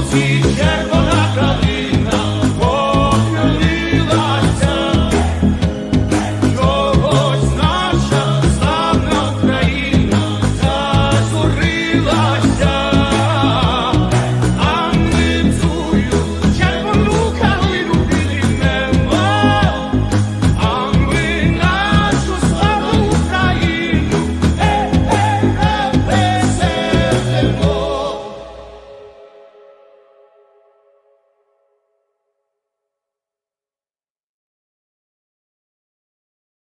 music,